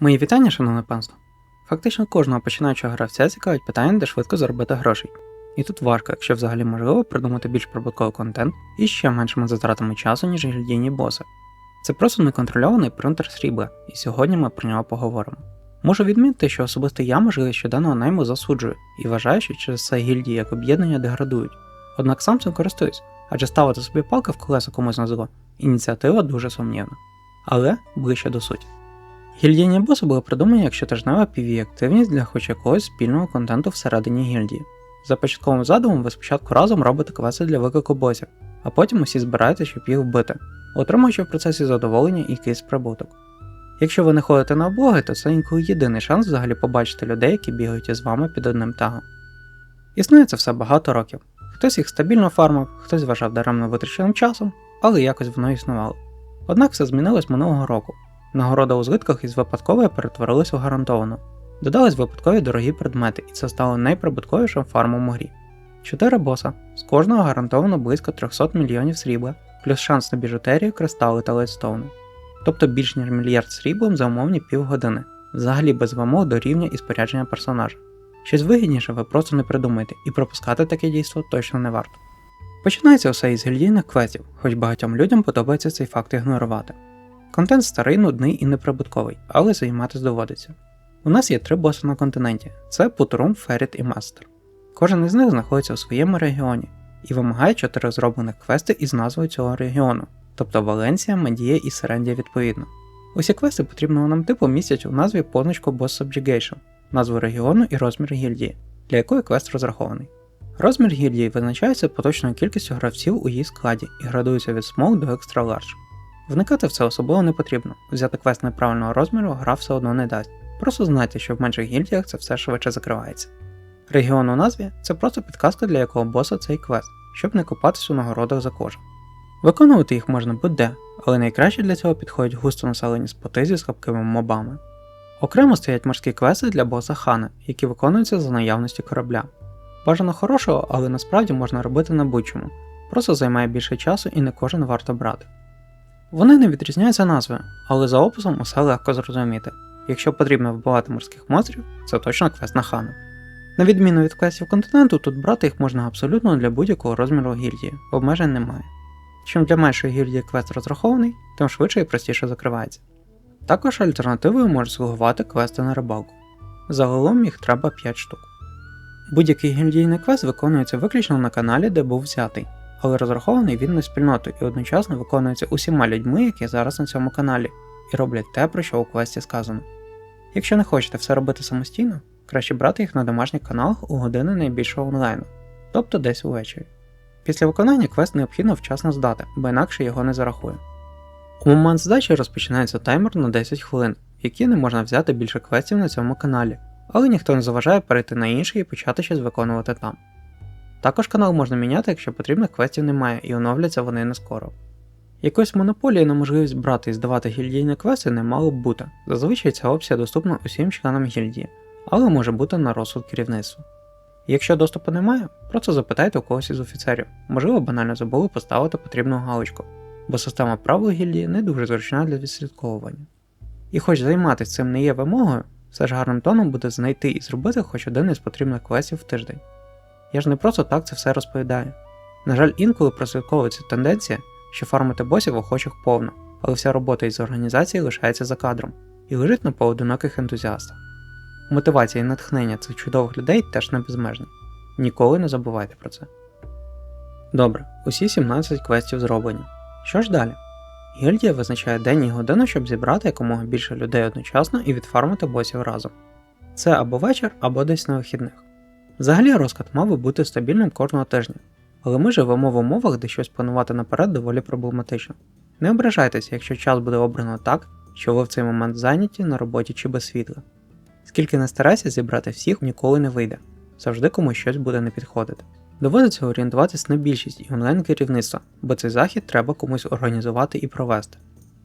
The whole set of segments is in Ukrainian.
Мої вітання, шановне панство. Фактично кожного починаючого гравця цікавить питання, де швидко заробити грошей. І тут важко, якщо взагалі можливо придумати більш прибутковий контент і ще меншими затратами часу, ніж гільдійні боси. Це просто неконтрольований принтер срібла, і сьогодні ми про нього поговоримо. Можу відмітити, що особисто я можливість щоденного найму засуджую і вважаю, що через це гільдії як об'єднання деградують. Однак сам цим користуюсь, адже ставити собі палки в колеса комусь на зло ініціатива дуже сумнівна. Але ближче до суті. Гільдійні боси були придумані як щотижнева PV-активність для хоч якогось спільного контенту всередині гільдії. За початковим задумом ви спочатку разом робите квести для виклику босів, а потім усі збираєте, щоб їх вбити, отримуючи в процесі задоволення і якийсь прибуток. Якщо ви не ходите на облоги, то це інколи єдиний шанс взагалі побачити людей, які бігають із вами під одним тагом. Існує це все багато років. Хтось їх стабільно фармив, хтось вважав даремно витраченим часом, але якось воно існувало. Однак все змінилось минулого року. Нагорода у злитках із випадкової перетворилась у гарантовану. Додались випадкові дорогі предмети, і це стало найприбутковішим фармом у грі. Чотири боса, з кожного гарантовано близько 300 мільйонів срібла, плюс шанс на біжутерію, кристали та лейтстоуни. Тобто більш ніж мільярд сріблом за умовні півгодини, взагалі без вимог до рівня і спорядження персонажа. Щось вигідніше ви просто не придумаєте, і пропускати таке дійство точно не варто. Починається усе із гільдійних квестів, хоч багатьом людям подобається цей факт ігнорувати. Контент старий, нудний і неприбутковий, але займатися доводиться. У нас є три боси на континенті: це Путрум, Феріт і Мастер. Кожен із них знаходиться у своєму регіоні і вимагає чотири зроблених квести із назвою цього регіону, тобто Валенсія, Медія і Серендія відповідно. Усі квести потрібного нам типу містять у назві позначку Boss Subjugation, назву регіону і розмір гільдії, для якої квест розрахований. Розмір гільдії визначається поточною кількістю гравців у її складі і градується від Small до Extra Large. Вникати в це особливо не потрібно, взяти квест неправильного розміру гра все одно не дасть. Просто знайте, що в менших гільдіях це все швидше закривається. Регіон у назві це просто підказка для якого боса цей квест, щоб не копатись у нагородах за кожен. Виконувати їх можна будь-де, але найкраще для цього підходять густо населені споти зі слабкими мобами. Окремо стоять морські квести для боса хана, які виконуються за наявності корабля. Бажано хорошого, але насправді можна робити на будь-чому, просто займає більше часу і не кожен варто брати. Вони не відрізняються назвою, але за описом усе легко зрозуміти. Якщо потрібно вбивати морських монстрів, це точно квест на хана. На відміну від квестів континенту, тут брати їх можна абсолютно для будь-якого розміру гільдії, обмежень немає. Чим для меншої гільдії квест розрахований, тим швидше і простіше закривається. Також альтернативою можуть слугувати квести на рибалку. Загалом їх треба 5 штук. Будь-який гільдійний квест виконується виключно на каналі, де був взятий, але розрахований він на спільноту і одночасно виконується усіма людьми, які зараз на цьому каналі, і роблять те, про що у квесті сказано. Якщо не хочете все робити самостійно, краще брати їх на домашніх каналах у години найбільшого онлайну, тобто десь увечері. Після виконання квест необхідно вчасно здати, бо інакше його не зарахує. У момент здачі розпочинається таймер на 10 хвилин, в які не можна взяти більше квестів на цьому каналі, але ніхто не заважає перейти на інший і почати щось виконувати там. Також канал можна міняти, якщо потрібних квестів немає і оновляться вони не скоро. Якоїсь монополії на можливість брати і здавати гільдійні квести не мало б бути. Зазвичай ця опція доступна усім членам гільдії, але може бути на розсуд керівництва. Якщо доступу немає, просто запитайте у когось із офіцерів, можливо, банально забули поставити потрібну галочку, бо система правил гільдії не дуже зручна для відслідковування. І хоч займатися цим не є вимогою, все ж гарним тоном буде знайти і зробити хоч один із потрібних квестів в тиждень. Я ж не просто так це все розповідаю. На жаль, інколи прослідковується тенденція, що фармити босів охочих повно, але вся робота із організації лишається за кадром і лежить на поодиноких ентузіастах. Мотивація і натхнення цих чудових людей теж не безмежні. Ніколи не забувайте про це. Добре, усі 17 квестів зроблені. Що ж далі? Гільдія визначає день і годину, щоб зібрати якомога більше людей одночасно і відфармити босів разом. Це або вечір, або десь на вихідних. Взагалі розклад мав би бути стабільним кожного тижня, але ми живемо в умовах, де щось планувати наперед доволі проблематично. Не ображайтеся, якщо час буде обрано так, що ви в цей момент зайняті на роботі чи без світла. Скільки не старайся зібрати всіх, ніколи не вийде, завжди комусь щось буде не підходити. Доводиться орієнтуватись на більшість і онлайн керівництва, бо цей захід треба комусь організувати і провести.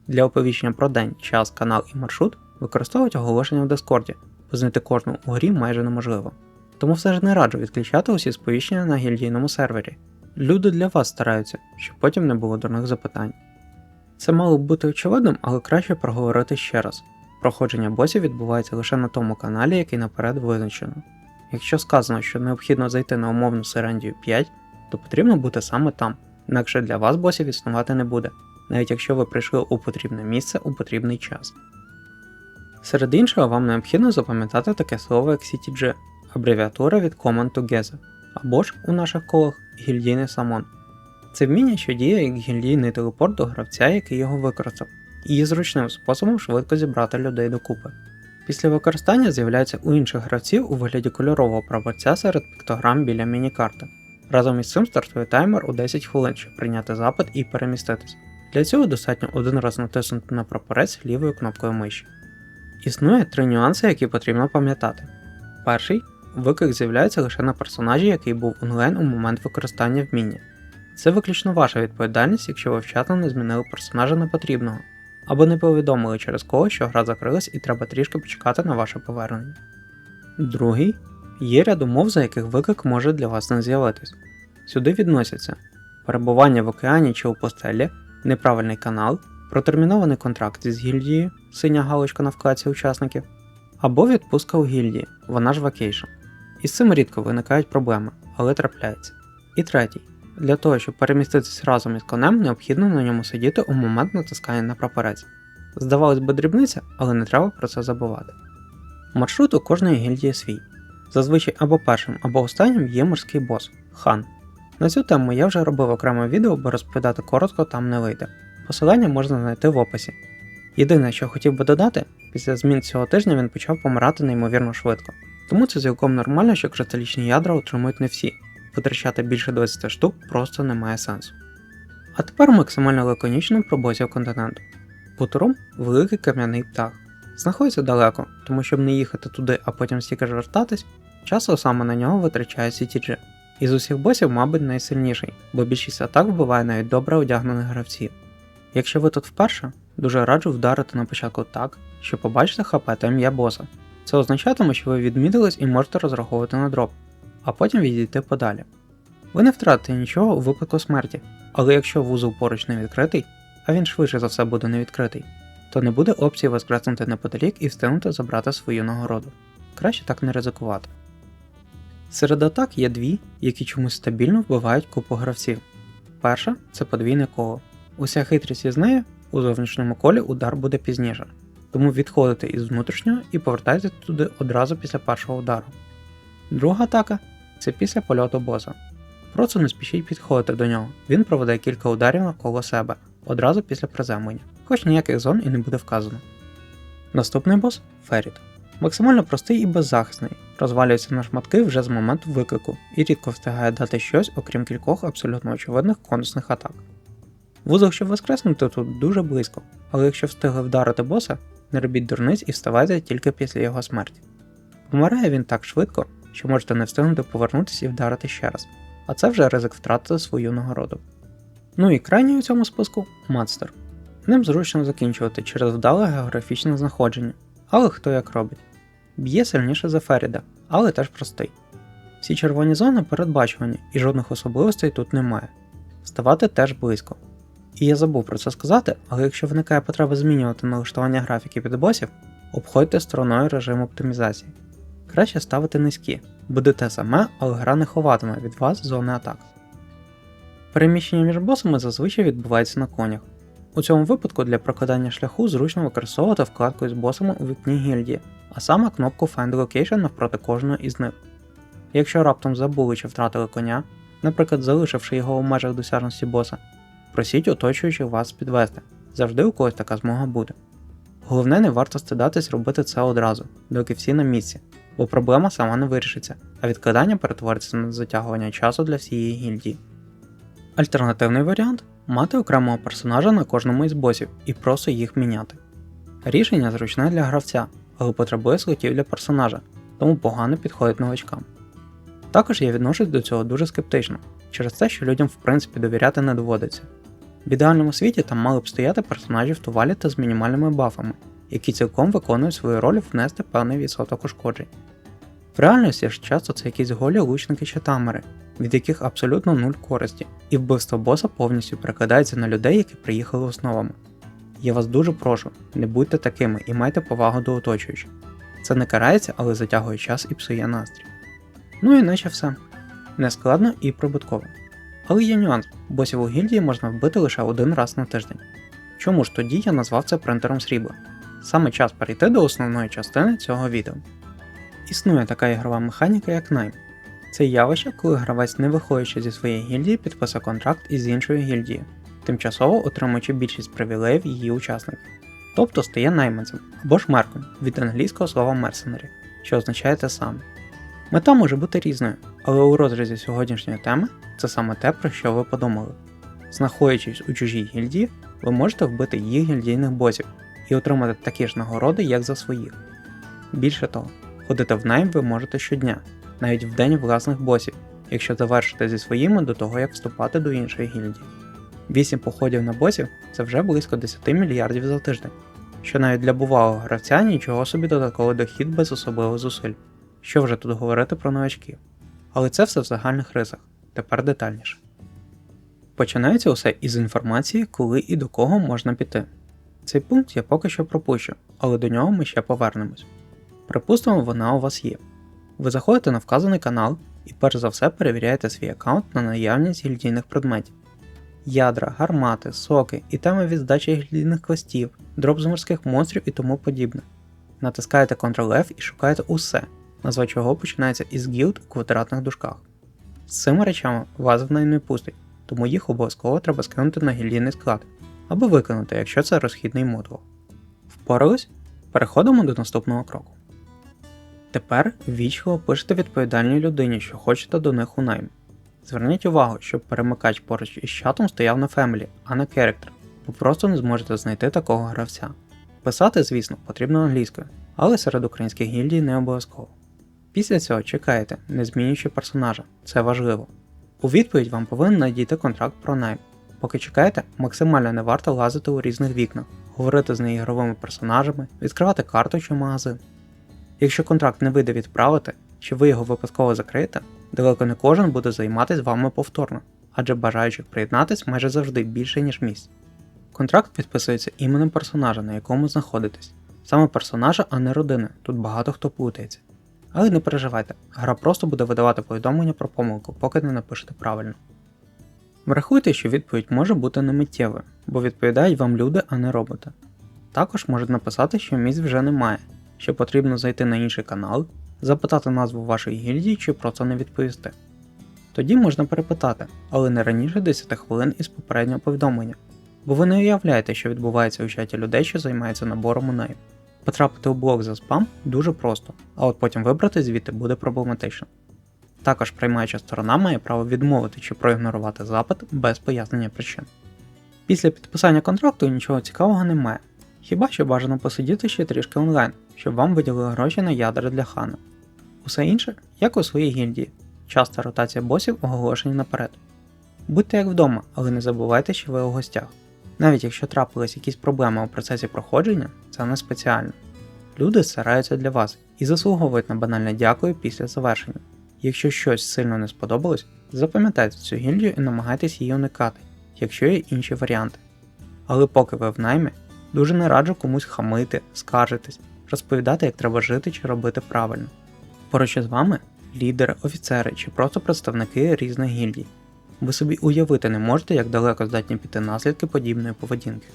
Для оповіщення про день, час, канал і маршрут використовують оголошення в Дискорді, бо знайти кожну у грі майже неможливо. Тому все ж не раджу відключати усі сповіщення на гільдійному сервері. Люди для вас стараються, щоб потім не було дурних запитань. Це мало б бути очевидним, але краще проговорити ще раз. проходження босів відбувається лише на тому каналі, який наперед визначено. Якщо сказано, що необхідно зайти на умовну Серендію 5, то потрібно бути саме там, інакше для вас босів існувати не буде, навіть якщо ви прийшли у потрібне місце у потрібний час. Серед іншого, вам необхідно запам'ятати таке слово як CTG, абревіатура від Command Together, або ж у наших колах гільдійний самон. Це вміння, що діє як гільдійний телепорт до гравця, який його використав, і є зручним способом швидко зібрати людей докупи. Після використання з'являється у інших гравців у вигляді кольорового прапорця серед піктограм біля міні-карти. Разом із цим стартує таймер у 10 хвилин, щоб прийняти запит і переміститись. Для цього достатньо один раз натиснути на прапорець лівою кнопкою миші. Існує три нюанси, які потрібно пам'ятати. Перший виклик з'являється лише на персонажі, який був онлайн у момент використання вміння. Це виключно ваша відповідальність, якщо ви вчасно не змінили персонажа на потрібного, або не повідомили через кого, що гра закрилась і треба трішки почекати на ваше повернення. Другий є ряд умов, за яких виклик може для вас не з'явитись. Сюди відносяться перебування в океані чи у постелі, неправильний канал, протермінований контракт із гільдією, синя галочка на вкладці учасників, або відпустка у гільдії, вона ж вакейшн. Із цим рідко виникають проблеми, але трапляється. І третій. Для того, щоб переміститись разом із конем, необхідно на ньому сидіти у момент натискання на прапорець. Здавалось би дрібниця, але не треба про це забувати. Маршрут у кожної гільдії свій. Зазвичай або першим, або останнім є морський бос хан. На цю тему я вже робив окреме відео, бо розповідати коротко там не вийде. Посилання можна знайти в описі. Єдине, що хотів би додати, після змін цього тижня він почав помирати неймовірно швидко. Тому це цілком нормально, що кристалічні ядра отримують не всі, витрачати більше 20 штук просто немає сенсу. А тепер максимально лаконічно про босів континенту. Путурум великий кам'яний птах. Знаходиться далеко, тому щоб не їхати туди, а потім стільки ж вертатись, часу саме на нього витрачає CTG. Із усіх босів, мабуть, найсильніший, бо більшість атак вбиває навіть добре одягнених гравців. Якщо ви тут вперше, дуже раджу вдарити на початку так, що побачите хп та ім'я боса. Це означатиме, що ви відмітились і можете розраховувати на дроп, а потім відійти подалі. Ви не втратите нічого у випадку смерті, але якщо вузол поруч не відкритий, а він швидше за все буде не відкритий, то не буде опції воскреснути неподалік і встигнути забрати свою нагороду. Краще так не ризикувати. Серед атак є дві, які чомусь стабільно вбивають купу гравців. Перша це подвійне коло. Уся хитрість із нею у зовнішньому колі удар буде пізніше, тому відходите із внутрішнього і повертайтеся туди одразу після першого удару. Друга атака це після польоту боса. Просто не спішіть підходити до нього, він проведе кілька ударів навколо себе одразу після приземлення, хоч ніяких зон і не буде вказано. Наступний бос Феріт. Максимально простий і беззахисний, розвалюється на шматки вже з моменту виклику і рідко встигає дати щось, окрім кількох абсолютно очевидних конусних атак. Вузол, щоб воскреснути тут дуже близько, але якщо встигли вдарити боса, не робіть дурниць і вставайте тільки після його смерті. Помирає він так швидко, що можете не встигнути повернутися і вдарити ще раз, а це вже ризик втратити свою нагороду. Ну і крайній у цьому списку Мадстер. Ним зручно закінчувати через вдале географічне знаходження, але хто як робить. Б'є сильніше за Феріда, але теж простий. Всі червоні зони передбачувані і жодних особливостей тут немає. Вставати теж близько. І я забув про це сказати, але якщо виникає потреба змінювати налаштування графіки під босів, обходьте стороною режим оптимізації. Краще ставити низькі, буде те саме, але гра не ховатиме від вас зони атак. Переміщення між босами зазвичай відбувається на конях. У цьому випадку для прокладання шляху зручно використовувати вкладку із босами у вікні гільдії, а саме кнопку Find Location навпроти кожного із них. Якщо раптом забули чи втратили коня, наприклад, залишивши його у межах досяжності боса, просіть оточуючих вас підвести, завжди у когось така змога буде. Головне, не варто стидатись робити це одразу, доки всі на місці, бо проблема сама не вирішиться, а відкладання перетвориться на затягування часу для всієї гільдії. Альтернативний варіант мати окремого персонажа на кожному із босів і просто їх міняти. Рішення зручне для гравця, але потребує слотів для персонажа, тому погано підходить новачкам. Також я відношусь до цього дуже скептично, через те, що людям в принципі довіряти не доводиться. В ідеальному світі там мали б стояти персонажі в тувалі та з мінімальними бафами, які цілком виконують свою роль внести певний відсоток ушкоджень. В реальності ж часто це якісь голі лучники чи тамери, від яких абсолютно нуль користі, і вбивство боса повністю перекладається на людей, які приїхали основами. Я вас дуже прошу, не будьте такими і майте повагу до оточуючих. Це не карається, але затягує час і псує настрій. Ну і наче все. Нескладно і прибутково. Але є нюанс, босів у гільдії можна вбити лише один раз на тиждень. Чому ж тоді я назвав це принтером срібла? Саме час перейти до основної частини цього відео. Існує така ігрова механіка, як найм. Це явище, коли гравець, не виходячи зі своєї гільдії, підписує контракт із іншою гільдією, тимчасово отримуючи більшість привілеїв її учасників. Тобто стає найманцем або ж мерком від англійського слова mercenary, що означає те саме. Мета може бути різною, але у розрізі сьогоднішньої теми це саме те, про що ви подумали. Знаходячись у чужій гільдії, ви можете вбити їх гільдійних босів і отримати такі ж нагороди, як за своїх. Більше того, ходити в найм ви можете щодня, навіть в день власних босів, якщо завершите зі своїми до того, як вступати до іншої гільдії. 8 походів на босів це вже близько 10 мільярдів за тиждень, що навіть для бувалого гравця нічого собі додатковий дохід без особливих зусиль. Що вже тут говорити про новачків. Але це все в загальних рисах, тепер детальніше. Починається усе із інформації, коли і до кого можна піти. Цей пункт я поки що пропущу, але до нього ми ще повернемось. Припустимо, вона у вас є. Ви заходите на вказаний канал і перш за все перевіряєте свій аккаунт на наявність гільдійних предметів. Ядра, гармати, соки, і теми від здачі гільдійних квестів, дроп з морських монстрів і тому подібне. Натискаєте Ctrl-F і шукаєте усе, назва чого починається із гілд у квадратних дужках. З цими речами вас в неї не пустить, тому їх обов'язково треба скинути на гільдійний склад або виконати, якщо це розхідний модул. Впорались? Переходимо до наступного кроку. Тепер ввічливо пишете відповідальній людині, що хочете до них у найм. Зверніть увагу, щоб перемикач поруч із чатом стояв на Family, а не Character, бо просто не зможете знайти такого гравця. Писати, звісно, потрібно англійською, але серед українських гільдій не обов'язково. Після цього чекаєте, не змінюючи персонажа, це важливо. У відповідь вам повинен надійти контракт про найм. Поки чекаєте, максимально не варто лазити у різних вікнах, говорити з неігровими персонажами, відкривати карту чи магазин. Якщо контракт не вийде відправити, чи ви його випадково закриєте, далеко не кожен буде займатися вами повторно, адже бажаючих приєднатись майже завжди більше, ніж місць. Контракт підписується іменем персонажа, на якому знаходитесь. Саме персонажа, а не родини, тут багато хто плутається. Але не переживайте, гра просто буде видавати повідомлення про помилку, поки не напишете правильно. Врахуйте, що відповідь може бути немиттєвою, бо відповідають вам люди, а не роботи. Також можуть написати, що місць вже немає, що потрібно зайти на інший канал, запитати назву вашої гільдії чи просто не відповісти. Тоді можна перепитати, але не раніше 10 хвилин із попереднього повідомлення, бо ви не уявляєте, що відбувається у чаті людей, що займаються набором у найм. Потрапити у блок за спам дуже просто, а от потім вибрати звідти буде проблематично. Також приймаюча сторона має право відмовити чи проігнорувати запит без пояснення причин. Після підписання контракту нічого цікавого немає, хіба що бажано посидіти ще трішки онлайн, щоб вам виділили гроші на ядра для хана. Усе інше, як у своїй гільдії, часта ротація босів оголошені наперед. Будьте як вдома, але не забувайте, що ви у гостях. Навіть якщо трапились якісь проблеми у процесі проходження, це не спеціально. Люди стараються для вас і заслуговують на банальне дякую після завершення. Якщо щось сильно не сподобалось, запам'ятайте цю гільдію і намагайтесь її уникати, якщо є інші варіанти. Але поки ви в наймі, дуже не раджу комусь хамити, скаржитись, розповідати, як треба жити чи робити правильно. Поруч із вами лідери, офіцери чи просто представники різних гільдій. Ви собі уявити не можете, як далеко здатні піти наслідки подібної поведінки.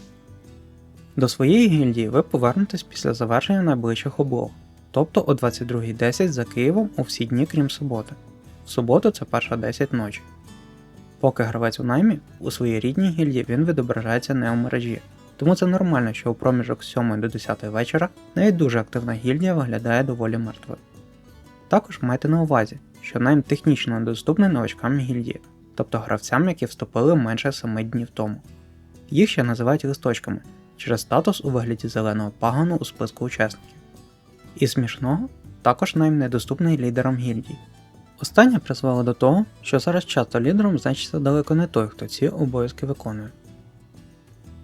До своєї гільдії ви повернетесь після завершення найближчих облог, тобто о 22.10 за Києвом у всі дні крім суботи. В суботу це перша 10 ночі. Поки гравець у наймі, у своїй рідній гільдії він відображається не у мережі, тому це нормально, що у проміжок з 7 до 10 вечора навіть дуже активна гільдія виглядає доволі мертвою. Також майте на увазі, що найм технічно недоступний новачкам гільдії, тобто гравцям, які вступили менше 7 днів тому. Їх ще називають листочками через статус у вигляді зеленого пагану у списку учасників. І смішного, також найм недоступний лідерам гільдій. Останнє призвело до того, що зараз часто лідером значиться далеко не той, хто ці обов'язки виконує.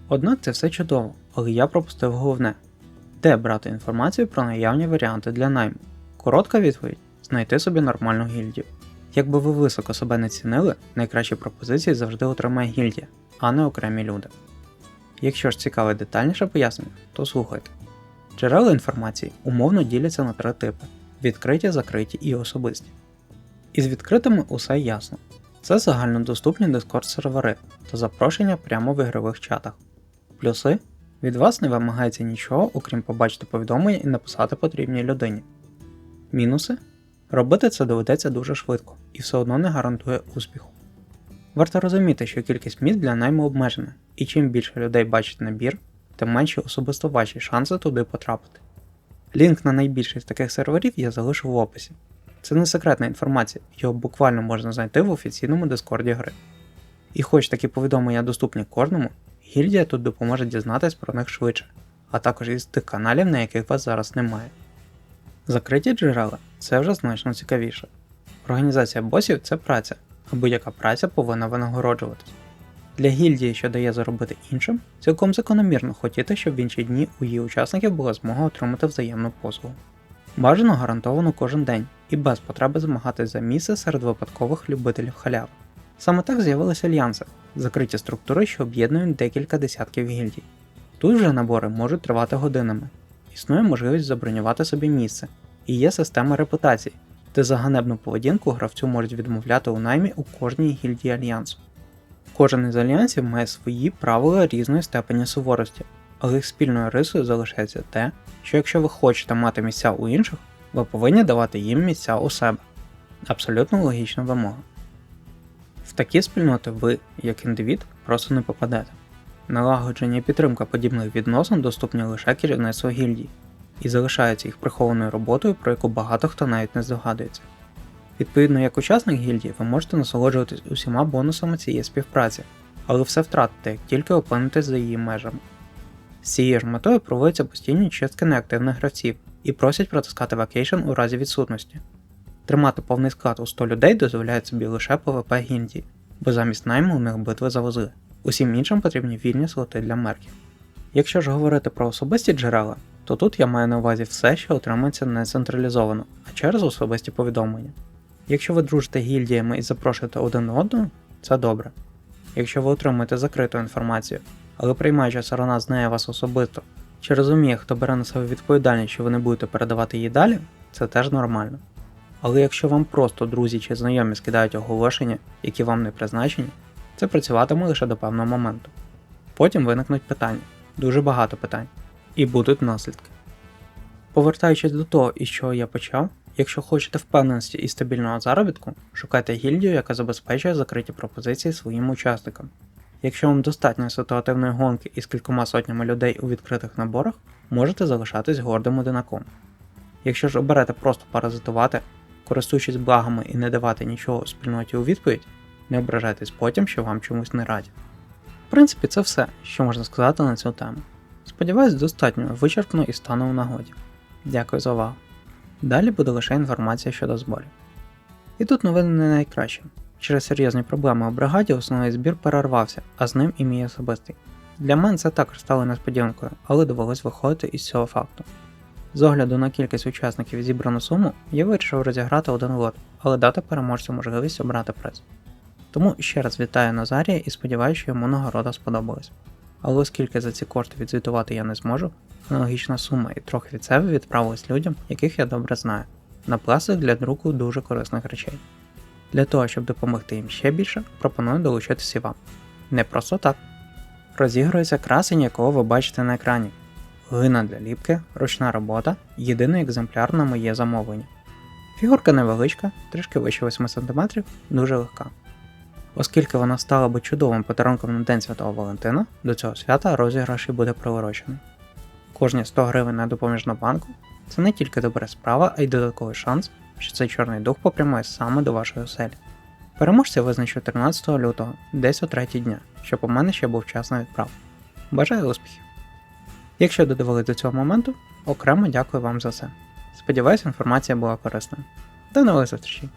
Однак це все чудово, але я пропустив головне де брати інформацію про наявні варіанти для найму. Коротка відповідь знайти собі нормальну гільдію. Якби ви високо себе не цінили, найкращі пропозиції завжди отримає гільдія, а не окремі люди. Якщо ж цікаве детальніше пояснення, то слухайте. Джерела інформації умовно діляться на три типи: відкриті, закриті і особисті. Із відкритими усе ясно. Це загальнодоступні Discord сервери та запрошення прямо в ігрових чатах. Плюси від вас не вимагається нічого, окрім побачити повідомлення і написати потрібній людині. Мінуси робити це доведеться дуже швидко і все одно не гарантує успіху. Варто розуміти, що кількість місць для найму обмежена, і чим більше людей бачить набір, тим менші особисто ваші шанси туди потрапити. Лінк на найбільший з таких серверів я залишу в описі. Це не секретна інформація, його буквально можна знайти в офіційному дискорді гри. І хоч такі повідомлення доступні кожному, гільдія тут допоможе дізнатись про них швидше, а також із тих каналів, на яких вас зараз немає. Закриті джерела це вже значно цікавіше. Організація босів це праця, а будь-яка праця повинна винагороджуватись. Для гільдії, що дає заробити іншим, цілком закономірно хотіти, щоб в інші дні у її учасників була змога отримати взаємну послугу. Бажано гарантовано кожен день і без потреби змагатись за місце серед випадкових любителів халяви. Саме так з'явилися альянси, закриті структури, що об'єднують декілька десятків гільдій. Тут вже набори можуть тривати годинами. Існує можливість забронювати собі місце, і є система репутацій, де за ганебну поведінку гравцю можуть відмовляти у наймі у кожній гільдії альянсу. Кожен із альянсів має свої правила різної степені суворості, але їх спільною рисою залишається те, що якщо ви хочете мати місця у інших, ви повинні давати їм місця у себе. Абсолютно логічна вимога. В такі спільноти ви, як індивід, просто не попадете. Налагодження і підтримка подібних відносин доступні лише керівництву гільдії, і залишаються їх прихованою роботою, про яку багато хто навіть не здогадується. Відповідно, як учасник гільдії, ви можете насолоджуватись усіма бонусами цієї співпраці, але все втратите, як тільки опинитесь за її межами. З цією ж метою проводяться постійні чистки неактивних гравців і просять протискати вакейшн у разі відсутності. Тримати повний склад у 100 людей дозволяє собі лише ПВП гільдії, бо замість найму у них битви завозили. Усім іншим потрібні вільні слоти для мерків. Якщо ж говорити про особисті джерела, то тут я маю на увазі все, що отримується не централізовано, а через особисті повідомлення. Якщо ви дружите гільдіями і запрошуєте один одного, це добре. Якщо ви отримуєте закриту інформацію, але приймаюча сторона знає вас особисто, чи розуміє, хто бере на себе відповідальність, що ви не будете передавати її далі, це теж нормально. Але якщо вам просто друзі чи знайомі скидають оголошення, які вам не призначені, це працюватиме лише до певного моменту. Потім виникнуть питання, дуже багато питань, і будуть наслідки. Повертаючись до того, із чого я почав, якщо хочете впевненості і стабільного заробітку, шукайте гільдію, яка забезпечує закриті пропозиції своїм учасникам. Якщо вам достатньо ситуативної гонки із кількома сотнями людей у відкритих наборах, можете залишатись гордим одинаком. Якщо ж оберете просто паразитувати, користуючись благами і не давати нічого спільноті у відповідь, не ображайтесь потім, що вам чомусь не раді. В принципі, це все, що можна сказати на цю тему. Сподіваюсь, достатньо вичерпно і стану у нагоді. Дякую за увагу. Далі буде лише інформація щодо зборів. І тут новини не найкращі. Через серйозні проблеми у бригаді основний збір перервався, а з ним і мій особистий. Для мене це також стало несподіванкою, але довелось виходити із цього факту. З огляду на кількість учасників зібрану суму, я вирішив розіграти один лот, але дати переможцю можливість обрати приз. Тому ще раз вітаю Назарія і сподіваюся, що йому нагорода сподобалась. Але оскільки за ці кошти відзвітувати я не зможу, аналогічна сума і трохи від себе відправилась людям, яких я добре знаю, на пластик для друку дуже корисних речей. Для того, щоб допомогти їм ще більше, пропоную долучитися вам. Не просто так. Розігрується красень, якого ви бачите на екрані. Глина для ліпки, ручна робота, єдиний екземпляр на моє замовлення. Фігурка невеличка, трішки вище 8 см, дуже легка. Оскільки вона стала би чудовим подарунком на День Святого Валентина, до цього свята розіграш і буде приворочений. Кожні 100 гривень на допоміжну банку це не тільки добра справа, а й додатковий шанс, що цей чорний дух попрямує саме до вашої оселі. Переможця визначу 13 лютого, десь о 3 дня, щоб у мене ще був час на відправку. Бажаю успіхів! Якщо додивились до цього моменту, окремо дякую вам за це. Сподіваюсь, інформація була корисною. До нових зустрічей!